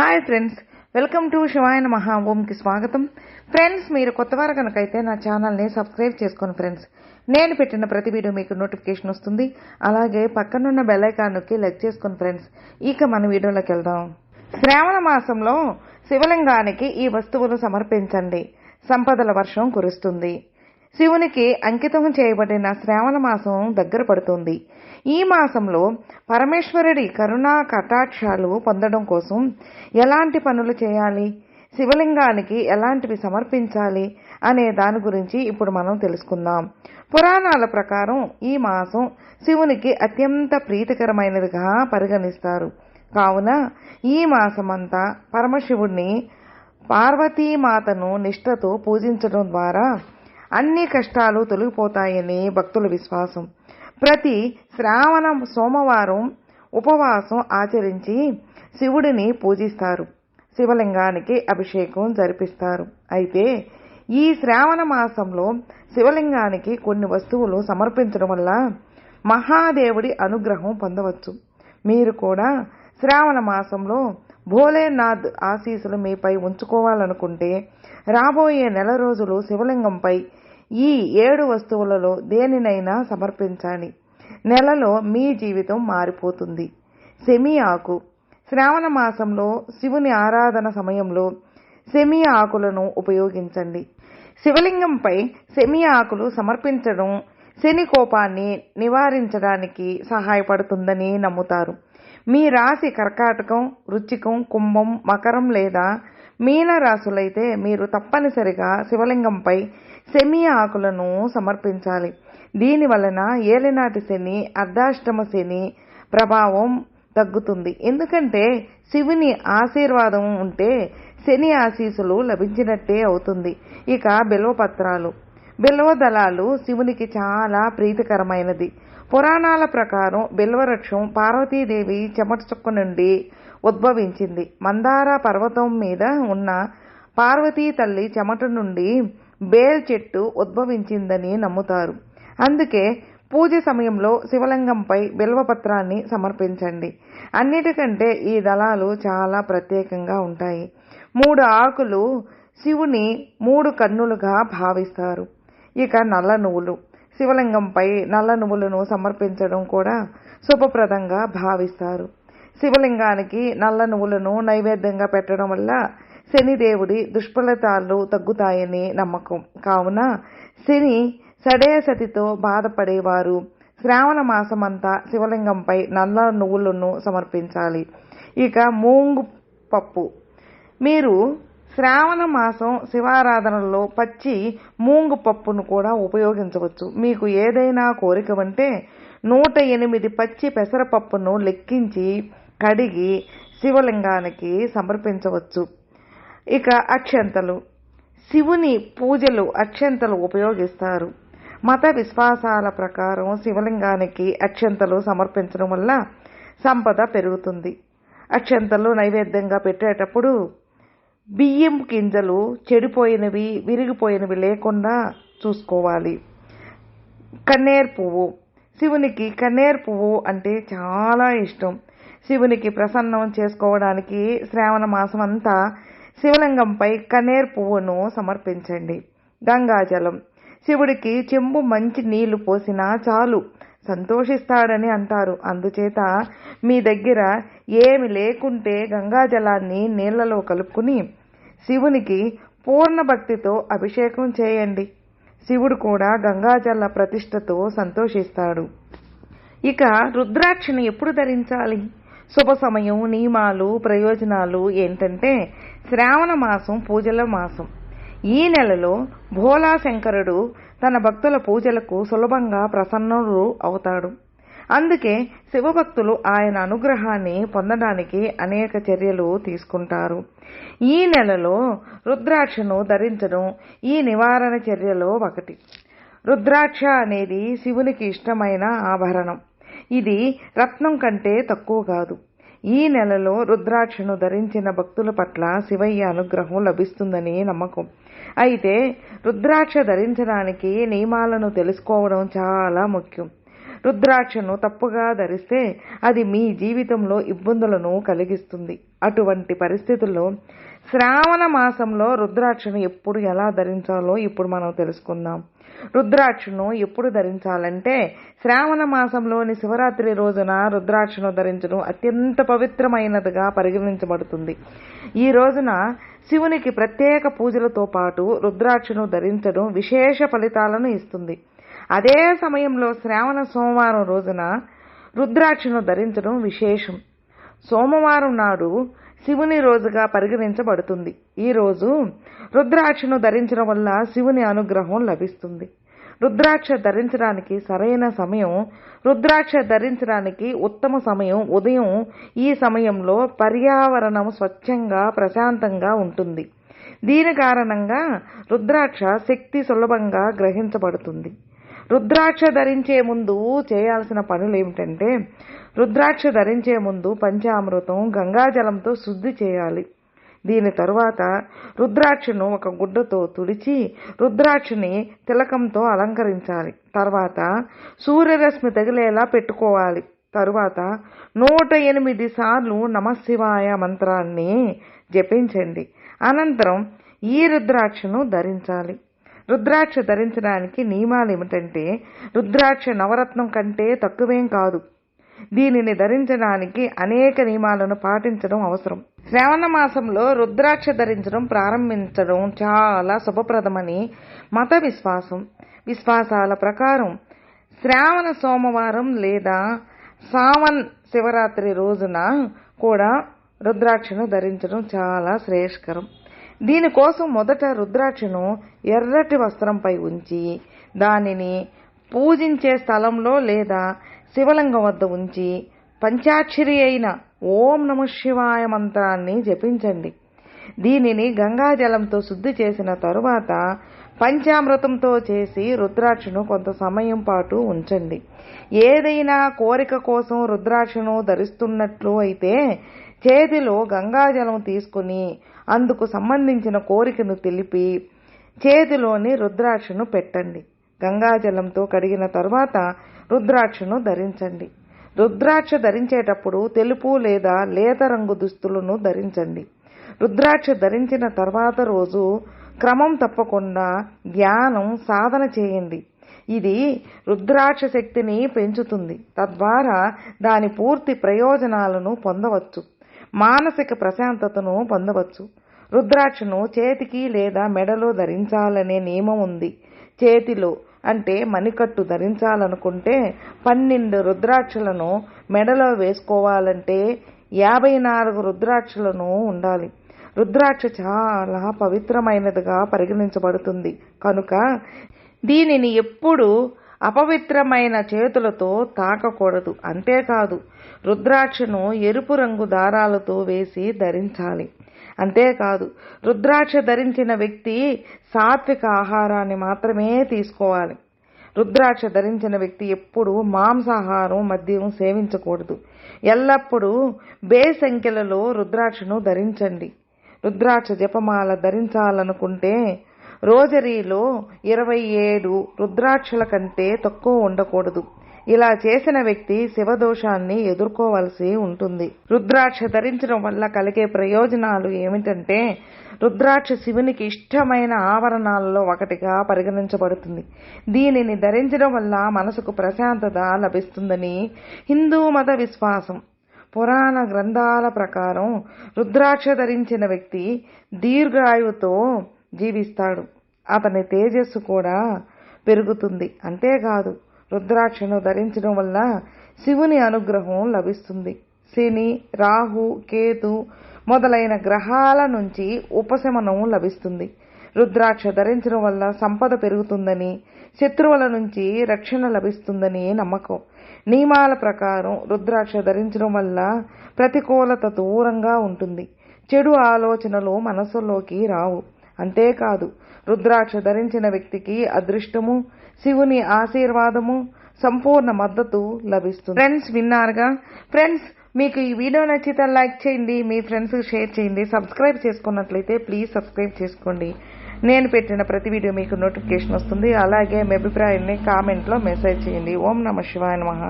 Hi friends welcome to Shivayana మహా ఓంకి స్వాగతం ఫ్రెండ్స్ మీరు కొత్తవారు కనుకైతే నా ఛానల్ని సబ్స్క్రైబ్ చేసుకోండి ఫ్రెండ్స్ నేను పెట్టిన ప్రతి వీడియో మీకు నోటిఫికేషన్ వస్తుంది అలాగే పక్కనున్న బెల్ ఐకాన్ నొక్కి లైక్ చేసుకోండి ఫ్రెండ్స్ ఇక మన వీడియోలోకి వెళ్దాం శ్రావణ మాసంలో శివలింగానికి ఈ వస్తువులు సమర్పించండి. సంపదల వర్షం కురుస్తుంది. శివునికి అంకితం చేయబడిన శ్రావణ మాసం దగ్గర పడుతుంది. ఈ మాసంలో పరమేశ్వరుడి కరుణా కటాక్షాలు పొందడం కోసం ఎలాంటి పనులు చేయాలి? శివలింగానికి ఎలాంటివి సమర్పించాలి? అనే దాని గురించి ఇప్పుడు మనం తెలుసుకుందాం. పురాణాల ప్రకారం ఈ మాసం శివునికి అత్యంత ప్రీతికరమైనదిగా పరిగణిస్తారు. కావున ఈ మాసమంతా పరమశివుణ్ణి పార్వతీమాతను నిష్ఠతో పూజించడం ద్వారా అన్ని కష్టాలు తొలగిపోతాయని భక్తుల విశ్వాసం. ప్రతి శ్రావణ సోమవారం ఉపవాసం ఆచరించి శివుడిని పూజిస్తారు. శివలింగానికి అభిషేకం జరిపిస్తారు. అయితే ఈ శ్రావణ మాసంలో శివలింగానికి కొన్ని వస్తువులు సమర్పించడం వల్ల మహాదేవుడి అనుగ్రహం పొందవచ్చు. మీరు కూడా శ్రావణ మాసంలో భోలేనాథ్ ఆశీస్సులు మీపై ఉంచుకోవాలనుకుంటే రాబోయే నెల రోజులు శివలింగంపై ఈ ఏడు వస్తువులలో దేనినైనా సమర్పించాలి. నెలలో మీ జీవితం మారిపోతుంది. సెమి ఆకు శ్రావణ మాసంలో శివుని ఆరాధన సమయంలో సెమి ఆకులను ఉపయోగించండి. శివలింగంపై సెమి ఆకులు సమర్పించడం శని కోపాన్ని నివారించడానికి సహాయపడుతుందని నమ్ముతారు. మీ రాశి కర్కాటకం రుచికం కుంభం మకరం లేదా మీనరాశులైతే మీరు తప్పనిసరిగా శివలింగంపై సెమి ఆకులను సమర్పించాలి. దీని వలన ఏలినాటి శని అర్ధాష్టమ శని ప్రభావం తగ్గుతుంది. ఎందుకంటే శివుని ఆశీర్వాదం ఉంటే శని ఆశీసులు లభించినట్టే అవుతుంది. ఇక బిల్వపత్రాలు. బిల్వదళాలు శివునికి చాలా ప్రీతికరమైనది. పురాణాల ప్రకారం బిల్వవృక్షం పార్వతీదేవి చెమట చుక్క నుండి ఉద్భవించింది. మందార పర్వతం మీద ఉన్న పార్వతీ తల్లి చెమట నుండి బేల్ చెట్టు ఉద్భవించిందని నమ్ముతారు. అందుకే పూజ సమయంలో శివలింగంపై బిల్వపత్రాన్ని సమర్పించండి. అన్నిటికంటే ఈ దళాలు చాలా ప్రత్యేకంగా ఉంటాయి. మూడు ఆకులు శివుని మూడు కన్నులుగా భావిస్తారు. ఇక నల్ల నువ్వులు శివలింగంపై నల్ల నువ్వులను సమర్పించడం కూడా శుభప్రదంగా భావిస్తారు. శివలింగానికి నల్ల నువ్వులను నైవేద్యంగా పెట్టడం వల్ల శనిదేవుడి దుష్ఫలితాలు తగ్గుతాయని నమ్మకం. కావున శని సడేసతితో బాధపడేవారు. శ్రావణ మాసమంతా శివలింగంపై నల్ల నువ్వులను సమర్పించాలి. ఇక మూంగు పప్పు. మీరు శ్రావణ మాసం శివారాధనలో పచ్చి మూంగు పప్పును కూడా ఉపయోగించవచ్చు. మీకు ఏదైనా కోరిక ఉంటే నూట ఎనిమిది పచ్చి పెసరపప్పును లెక్కించి కడిగి శివలింగానికి సమర్పించవచ్చు. ఇక అక్షంతలు. శివుని పూజలు అక్షంతలు ఉపయోగిస్తారు. మత విశ్వాసాల ప్రకారం శివలింగానికి అక్షంతలు సమర్పించడం వల్ల సంపద పెరుగుతుంది. అక్షంతలు నైవేద్యంగా పెట్టేటప్పుడు బియ్యం గింజలు చెడిపోయినవి విరిగిపోయినవి లేకుండా చూసుకోవాలి. కన్నేరు పువ్వు. శివునికి కన్నేరు పువ్వు అంటే చాలా ఇష్టం. శివునికి ప్రసన్నం చేసుకోవడానికి శ్రావణ మాసం అంతా శివలింగంపై కన్నేరు పువ్వును సమర్పించండి. గంగాజలం శివుడికి చెంబు మంచి నీళ్ళు పోసినా చాలు. సంతోషిస్తాడని అంటారు. అందుచేత మీ దగ్గర ఏమి లేకుంటే గంగాజలాన్ని నీళ్ళలో కలుపుకుని శివునికి పూర్ణ భక్తితో అభిషేకం చేయండి. శివుడు కూడా గంగాజల ప్రతిష్టతో సంతోషిస్తాడు. ఇక రుద్రాక్షని ఎప్పుడు ధరించాలి? శుభ సమయం నియమాలు ప్రయోజనాలు ఏంటంటే శ్రావణ మాసం పూజల మాసం. ఈ నెలలో భోలా శంకరుడు తన భక్తుల పూజలకు సులభంగా ప్రసన్నుడు అవుతాడు. అందుకే శివభక్తులు ఆయన అనుగ్రహాన్ని పొందడానికి అనేక చర్యలు తీసుకుంటారు. ఈ నెలలో రుద్రాక్షను ధరించడం ఈ నివారణ చర్యలో ఒకటి. రుద్రాక్ష అనేది శివునికి ఇష్టమైన ఆభరణం. ఇది రత్నం కంటే తక్కువ కాదు. ఈ నెలలో రుద్రాక్షను ధరించిన భక్తుల పట్ల శివయ్య అనుగ్రహం లభిస్తుందని నమ్మకం. అయితే రుద్రాక్ష ధరించడానికి నియమాలను తెలుసుకోవడం చాలా ముఖ్యం. రుద్రాక్షను తప్పుగా ధరిస్తే అది మీ జీవితంలో ఇబ్బందులను కలిగిస్తుంది. అటువంటి పరిస్థితుల్లో శ్రావణ మాసంలో రుద్రాక్షను ఎప్పుడు ఎలా ధరించాలో ఇప్పుడు మనం తెలుసుకుందాం. రుద్రాక్షను ఎప్పుడు ధరించాలంటే శ్రావణ మాసంలోని శివరాత్రి రోజున రుద్రాక్షను ధరించడం అత్యంత పవిత్రమైనదిగా పరిగణించబడుతుంది. ఈ రోజున శివునికి ప్రత్యేక పూజలతో పాటు రుద్రాక్షను ధరించడం విశేష ఫలితాలను ఇస్తుంది. అదే సమయంలో శ్రావణ సోమవారం రోజున రుద్రాక్షను ధరించడం విశేషం. సోమవారం నాడు శివుని రోజుగా పరిగణించబడుతుంది. ఈ రోజు రుద్రాక్షను ధరించడం వల్ల శివుని అనుగ్రహం లభిస్తుంది. రుద్రాక్ష ధరించడానికి సరైన సమయం రుద్రాక్ష ధరించడానికి ఉత్తమ సమయం ఉదయం ఈ సమయంలో పర్యావరణం స్వచ్ఛంగా ప్రశాంతంగా ఉంటుంది. దీని కారణంగా రుద్రాక్ష శక్తి సులభంగా గ్రహించబడుతుంది. రుద్రాక్ష ధరించే ముందు చేయాల్సిన పనులు ఏమిటంటే రుద్రాక్ష ధరించే ముందు పంచామృతం గంగాజలంతో శుద్ధి చేయాలి. దీని తరువాత రుద్రాక్షను ఒక గుడ్డతో తుడిచి రుద్రాక్షని తిలకంతో అలంకరించాలి. తర్వాత సూర్యరశ్మి తగిలేలా పెట్టుకోవాలి. తరువాత నూట ఎనిమిది సార్లు నమశివాయ మంత్రాన్ని జపించండి. అనంతరం ఈ రుద్రాక్షను ధరించాలి. రుద్రాక్ష ధరించడానికి నియమాలు ఏమిటంటే రుద్రాక్ష నవరత్నం కంటే తక్కువేం కాదు. దీనిని ధరించడానికి అనేక నియమాలను పాటించడం అవసరం. శ్రావణ మాసంలో రుద్రాక్ష ధరించడం ప్రారంభించడం చాలా శుభప్రదమని మత విశ్వాసం విశ్వాసాల ప్రకారం శ్రావణ సోమవారం లేదా సావన్ శివరాత్రి రోజున కూడా రుద్రాక్షను ధరించడం చాలా శ్రేయస్కరం. దీనికోసం మొదట రుద్రాక్షను ఎర్రటి వస్త్రంపై ఉంచి దానిని పూజించే స్థలంలో లేదా శివలింగం వద్ద ఉంచి పంచాక్షరి అయిన ఓం నమ శివాయ మంత్రాన్ని జపించండి. దీనిని గంగాజలంతో శుద్ధి చేసిన తరువాత పంచామృతంతో చేసి రుద్రాక్షను కొంత సమయం పాటు ఉంచండి. ఏదైనా కోరిక కోసం రుద్రాక్షను ధరిస్తున్నట్లు అయితే చేతిలో గంగాజలం తీసుకుని అందుకు సంబంధించిన కోరికను తెలిపి చేతిలోని రుద్రాక్షను పెట్టండి. గంగాజలంతో కడిగిన తర్వాత రుద్రాక్షను ధరించండి. రుద్రాక్ష ధరించేటప్పుడు తెలుపు లేదా లేత రంగు దుస్తులను ధరించండి. రుద్రాక్ష ధరించిన తర్వాత రోజు క్రమం తప్పకుండా ధ్యానం సాధన చేయండి. ఇది రుద్రాక్ష శక్తిని పెంచుతుంది. తద్వారా దాని పూర్తి ప్రయోజనాలను పొందవచ్చు. మానసిక ప్రశాంతతను పొందవచ్చు. రుద్రాక్షను చేతికి లేదా మెడలో ధరించాలనే నియమం ఉంది. చేతిలో అంటే మణికట్టు ధరించాలనుకుంటే పన్నెండు రుద్రాక్షలను మెడలో వేసుకోవాలంటే యాభై నాలుగు రుద్రాక్షలను ఉండాలి. రుద్రాక్ష చాలా పవిత్రమైనదిగా పరిగణించబడుతుంది. కనుక దీనిని ఎప్పుడు అపవిత్రమైన చేతులతో తాకకూడదు. అంతేకాదు రుద్రాక్షను ఎరుపు రంగు దారాలతో వేసి ధరించాలి. అంతేకాదు రుద్రాక్ష ధరించిన వ్యక్తి సాత్విక ఆహారాన్ని మాత్రమే తీసుకోవాలి. రుద్రాక్ష ధరించిన వ్యక్తి ఎప్పుడూ మాంసాహారం మద్యం సేవించకూడదు. ఎల్లప్పుడూ బే సంఖ్యలలో రుద్రాక్షను ధరించండి. రుద్రాక్ష జపమాల ధరించాలనుకుంటే రోజరీలో ఇరవై ఏడు రుద్రాక్షల కంటే తక్కువ ఉండకూడదు. ఇలా చేసిన వ్యక్తి శివదోషాన్ని ఎదుర్కోవలసి ఉంటుంది. రుద్రాక్ష ధరించడం వల్ల కలిగే ప్రయోజనాలు ఏమిటంటే రుద్రాక్ష శివునికి ఇష్టమైన ఆవరణాలలో ఒకటిగా పరిగణించబడుతుంది. దీనిని ధరించడం వల్ల మనసుకు ప్రశాంతత లభిస్తుందని హిందూ మత విశ్వాసం. పురాణ గ్రంథాల ప్రకారం రుద్రాక్ష ధరించిన వ్యక్తి దీర్ఘాయువుతో జీవిస్తాడు. అతని తేజస్సు కూడా పెరుగుతుంది. అంతేకాదు రుద్రాక్షను ధరించడం వల్ల శివుని అనుగ్రహం లభిస్తుంది. శని రాహు కేతు మొదలైన గ్రహాల నుంచి ఉపశమనం లభిస్తుంది. రుద్రాక్ష ధరించడం వల్ల సంపద పెరుగుతుందని శత్రువుల నుంచి రక్షణ లభిస్తుందని నమ్మకం. నియమాల ప్రకారం రుద్రాక్ష ధరించడం వల్ల ప్రతికూలత దూరంగా ఉంటుంది. చెడు ఆలోచనలు మనసులోకి రావు. అంతేకాదు రుద్రాక్ష ధరించిన వ్యక్తికి అదృష్టము శివుని ఆశీర్వాదము సంపూర్ణ మద్దతు లభిస్తుంది. ఫ్రెండ్స్ విన్నారుగా? ఫ్రెండ్స్ మీకు ఈ వీడియో నచ్చితే లైక్ చేయండి మీ ఫ్రెండ్స్ షేర్ చేయండి సబ్స్క్రైబ్ చేసుకున్నట్లయితే ప్లీజ్ సబ్స్క్రైబ్ చేసుకోండి. నేను పెట్టిన ప్రతి వీడియో మీకు నోటిఫికేషన్ వస్తుంది అలాగే మీ అభిప్రాయాన్ని కామెంట్లో మెసేజ్ చేయండి. ఓం నమ శివాయ నమః.